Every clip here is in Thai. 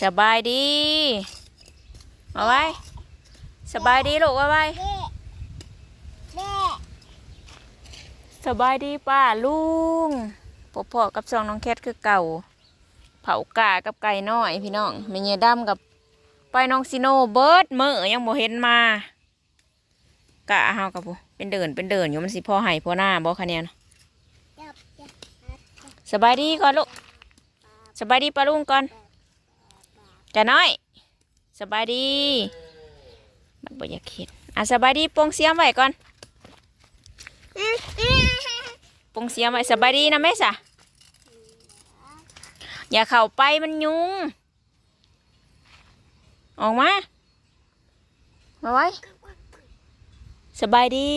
สบายดี มาไว้ สบายดีลูกว่าไว้สบายดีป้าลุงพ่อพ่อกับซองน้องแคทคือเก่า เผากากับไก่น้อยพี่น้องแม่เยดำกับไปน้องซิโนเบิร์ดเมื่อยังบ่เห็นมากะเฮากับผู้เป็นเดินเป็นเดินอยู่มันสิพ่อให้พ่อหน้าบ่คะเนี่ยนะสบายดีก่อนลูกสบายดีป้าลุงก่อน จ้าน้อยสบายดีบัดบ่อยากเห็นอะสบายดีโปงเสียมไว้ก่อนอืมอืมปงเสียมไว้สบายดีนะแม่สะอย่าเข้าไปมันยุง ออกมา มาไว้ สบายดี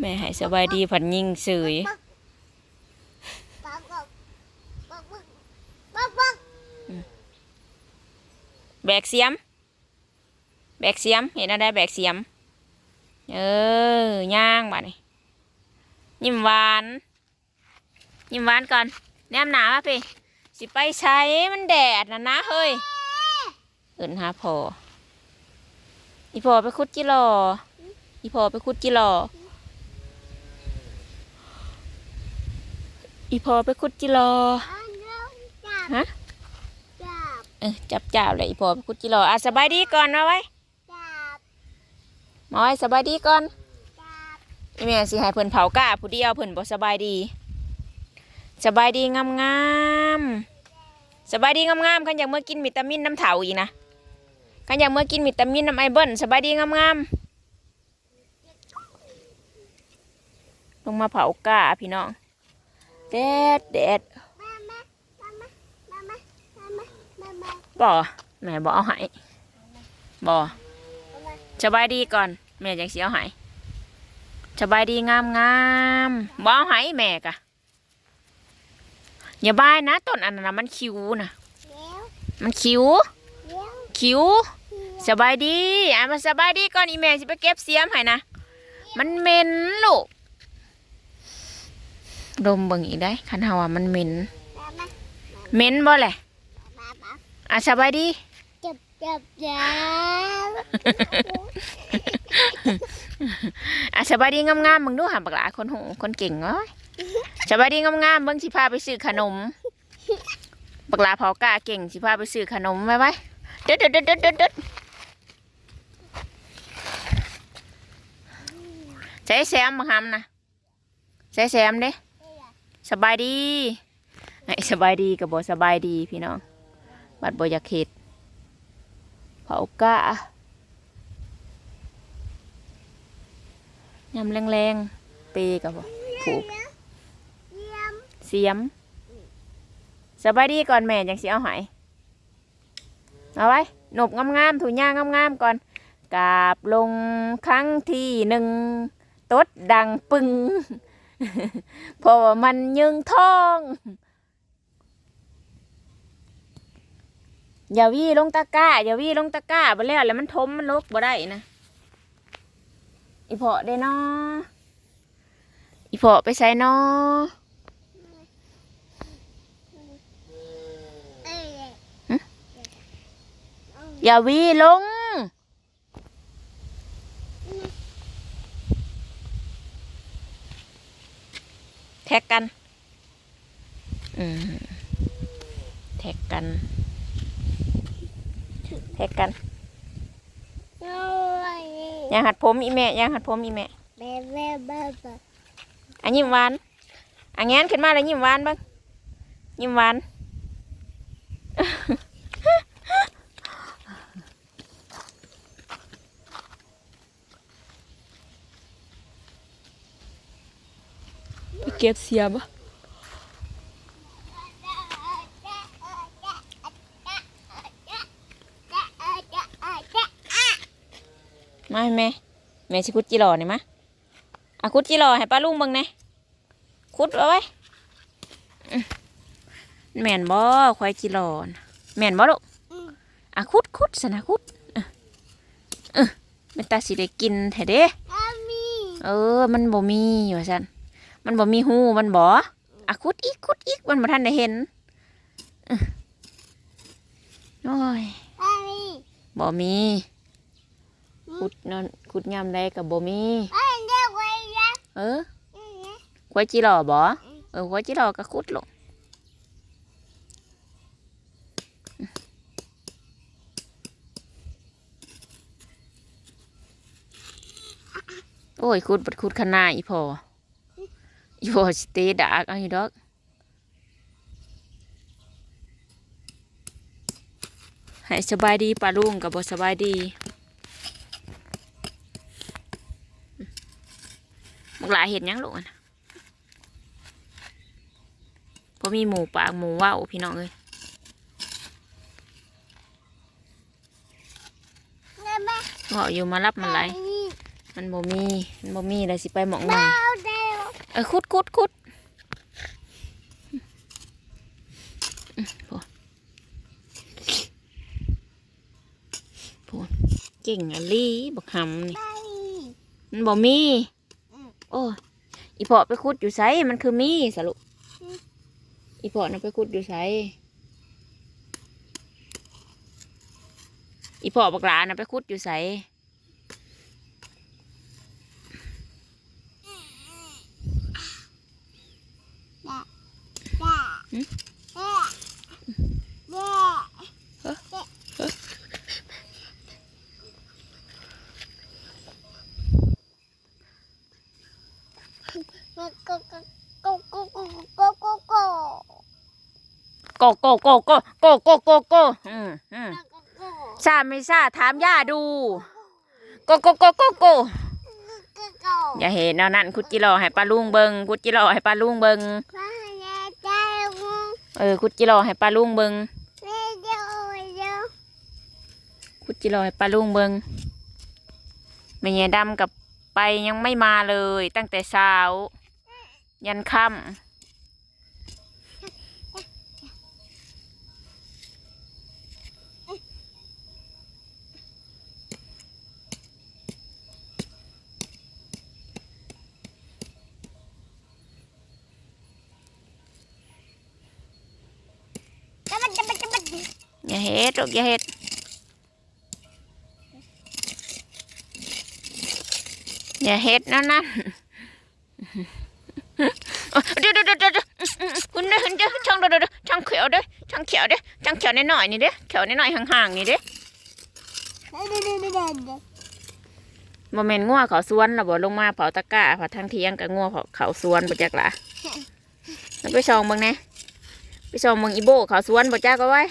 แม่ให้สบายดีผันยิงสื่ย ปักปักปักปักปักปัก แบกเสียม แบกเสียม เห็นอะไรแบกเสียม เออย่างบ่นี่ยิ้มหวาน ยิ้มหวานก่อน แนมหนามาพี่สิไปใช้มันแดดนะนะเฮ้ยเอินหาพออีพอไปคุดจิรออีพอไปคุดจิรออีพอไปคุดจิรออันเริ่มจับฮะจับ เออจับจ้าเลยอีพอไปคุดจิรออะสบายดีก่อนมาไว้จับมาไว้สบายดีก่อนจับอีแม่สิให้เพิ่นเผากล้าผู้เดียวเพิ่นบ่สบายดี สบายดีงามงามๆสบายดีงามงามๆคันอยากเมื่อกินวิตามินน้ำเถาอีกนะคันอยากเมื่อกินวิตามินน้ำไอเบิ้ลสบายดีงามงามๆลงมาเผากล้าพี่น้องแดดแดด บ่แม่บ่เอาให้บ่มาสบายดีก่อน แม่จังสิเอาให้สบายดีงามงามๆบ่เอาให้แม่กะอย่าบายนะต้นอันนั้นนะมันคิ้วนะเลี้ยวมันคิ้วเลี้ยวคิ้วสบายดีอะมาสบายดีก่อนอีแม่สิไปเก็บเสียมให้นะมันเหม็นลูกดมเบิ่งอีกได้คันเฮาว่ามันเหม็นมามาเหม็นบ่แหละมามา อะสบายดีจับจับจับอะสบายดีงามๆมึงดูหาบักหลาคนหูคนเก่งเอ้ยสบายดีงามๆเบิ่งสิพาไปซื้อขนมบักหลาเผากล้าเก่งสิพาไปซื้อขนมไว้ไว้เด็ดเด็ดเด็ดเด็ดเด็ดเด็ดใช้แซมมาทำนะใช้แซมเด้สบายดีไอ้สบายดีกับบสบายดีพี่น้อง บัดบอยากเห็ดเผากะยำแรงๆเปกับบ่ผูกเยี่ยมเสียมสบายดีก่อนแม่จังสิเอาใหายเอาไว้หนบงามๆถูย่างงามๆก่อนกราบลงครั้งที่หนึ่งตดดังปึงเพราะว่ามันยึงท้อง อย่าวี่ลงตะกร้า อย่าวี่ลงตะกร้าไปแล้วแล้วมันทมมันลกบ่ได้นะอีพาะได้นออีพาะไปใส่นอเอ้ยอย่าวี่ลงแท็กกัน อืม แท็กกัน แท็กกันโอ้ยอย่าหัดผมอีแม่อย่าหัดผมอีแม่เบ๊ะเบ๊ะเบ๊ะเบ๊ะอันยิ้มหวานอันแงนขึ้นมาแล้วยิ้มหวานเบ้างยิ้มหวานไปเก็บเสียบ มาให้แม่แม่ชิคุดจิรอนี่มะอะคุดจิรอให้ป้าลุงเบิ่งแหน่คุดเอาไว้อื้อแม่นบ่ควายจิรอนะแม่นบ่ลูกอะคุดคุดสนะคุดเออเออเป็นตาสิได้กินแท้เด้เออ มันบ่มีว่าซั่นมันบ่มีหูมันบ่อะคุดอีกคุดอีกมันบ่ทันได้เห็นโอ้ยไอ้บ่มี ขุดนอนขุดยามใดกับบ่มีไอ้เด็กไว้ยังเออควายจิหล่อบ่เออควายจิหล่อก็ขุดลงโอ้ยขุดบัดขุดขนาดอีพออีพอสเตดากเอาอยู่ดอกให้สบายดีปลาลุงกับบสบายดีบัก หลายเห็นยังลูกอะนะพอมีหมูปากหมูว่าวพี่น้องเอ้ยแม่แม่เหาะอยู่มารับมันไหลายมันบ่มี มันบ่มีเลยสิไปหมองใหม่เบาเดียวเออคุดคุดคุดอืมโพดโพดเก่งอะลีบักหำนี่ไปมันบ่มีอืม โอ้ยอีพอไปขุดอยู่ไสมันคือมีสรุปอืมอีพอน่ะไปขุดอยู่ไสอีพอบักหลาน่ะไปขุดอยู่ไส โกโกโกโกโกโกโกอืมอืมซาไม่ซาถามย่าดูโกโกโกโกโกอย่าเห็นเอานั่นคุจิรอให้ปลาลุงเบิงคุจิรอให้ปลาลุงเบิงเออคุจิรอให้ปลาลุงเบิงคุจิรอให้ปลาลุงเบิงไม่เงี้ยดำกับไปยังไม่มาเลย ตั้งแต่เช้า ยันค่ำ อย่าเฮ็ดลูกอย่าเฮ็ดอย่าเฮ็ดนั่นนั่นเดี๋ยวเดี๋ยวเดี๋ยวเดี๋ยวคุณเด้อคุณเด้อช่างเด้อเด้อช่างเขียวเด้อช่างเขียวเด้อช่างเขียวนิดหน่อยนี่เด้อเขียวนิดหน่อยห่างๆนี่เด้อบ่แม่นงัวเขาสวนแล้วบ่ลงมาเผาตะกร้าเผาทางเที่ยงกับงัวเผาเขาสวนบ่จักล่ะแล้วไปส่องเบิ่งแน่ไปส่องเบิ่งอีโบเขาสวนบ่จักเอาไว้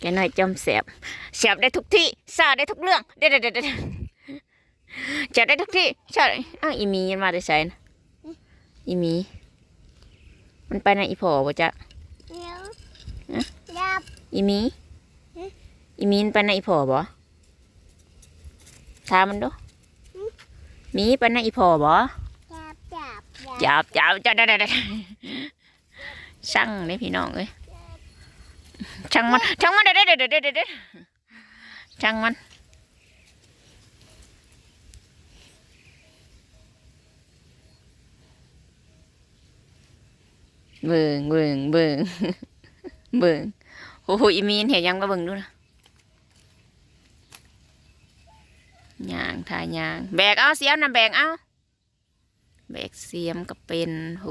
แกหน่อยจอมแสบแสบได้ทุกที่ซาได้ทุกเรื่องเด็ดเด็ดเด็ดจับได้ทุกที่ชาอ้าวอีหมีมันมาได้ใส่นะอีหมี มันไปในะอีพอบ่จ๊ะอีหมีอีหมีมันไปในะอีพอบ่ถามมันดูหมีไปในะอีพอบ่จับจับจับได้ได้ได้ช่างเลยพี่น้องเอ้ย ช่างมันช่างมันเด็ดเด็ดเด็ดเด็ดเด็ดช่างมันเบิ่งเบิ่งเบิ่งเบิ่งโอ้โหอีมีนเห็นยังมาเบิ่งดูนะยางถ่ายยาง แบกเอาเสียมนะแบกเอาแบกเสียมก็เป็นห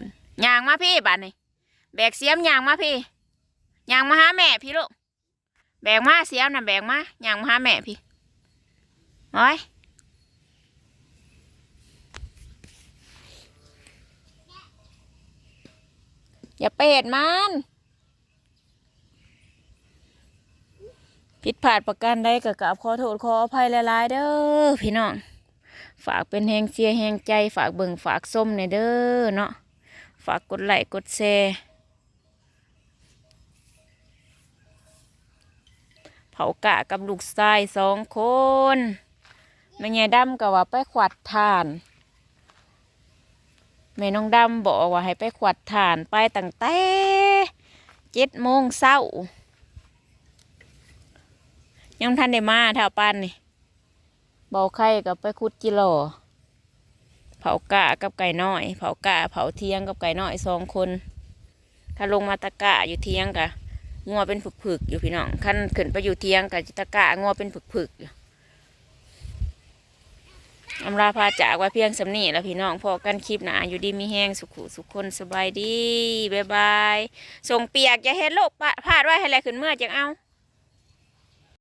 นยางมาพี่บ้านนี่แบกเสียมยางมาพี่ ยางมาหาแม่พี่ลูกแบกมาเสียมนะแบกมายางมาหาแม่พี่โอ้ยอย่าไปดมันผิดพลาดประการใดก็กราบขอโทษขออภัยหลายๆเด้อพี่น้องฝากเป็นแหงเสียแหงใจ ฝากเบิ่งฝากส้มในอยเด้อเนาะฝากกดไลค์กดแชร์ เผากะกับลูกชายสองคนแม่ยายดำก็ว่าไปขวัดทานแม่น้องดำบอกว่าให้ไปขวัดถ่านไปตั้งแต่เจ็ดโมงเช้ายังทันได้มาแถวปานนี่เบาไข่กับไปคุดจิโลเผากะกับไก่น้อย เผากะเผาเทียงกับไก่น้อยสองคน ถ้าลงมาตะกะอยู่เทียงกะ งัวเป็นผึกๆอยู่พี่น้องขั้นขึ้นไปอยู่เทียงกับจิตกะงัวเป็นผึกๆอยู่อำลาพาจากไว่าเพียงสำนีแล้วพี่น้องพอกันคลิปหนาอยู่ดีมีแห้งสุขุสุขคนสบายดี บ๊ายบาย ส่งเปียกจะเฮ็ดโลกปะพาดไว้ให้แรขึ้นเมื่อจังเอา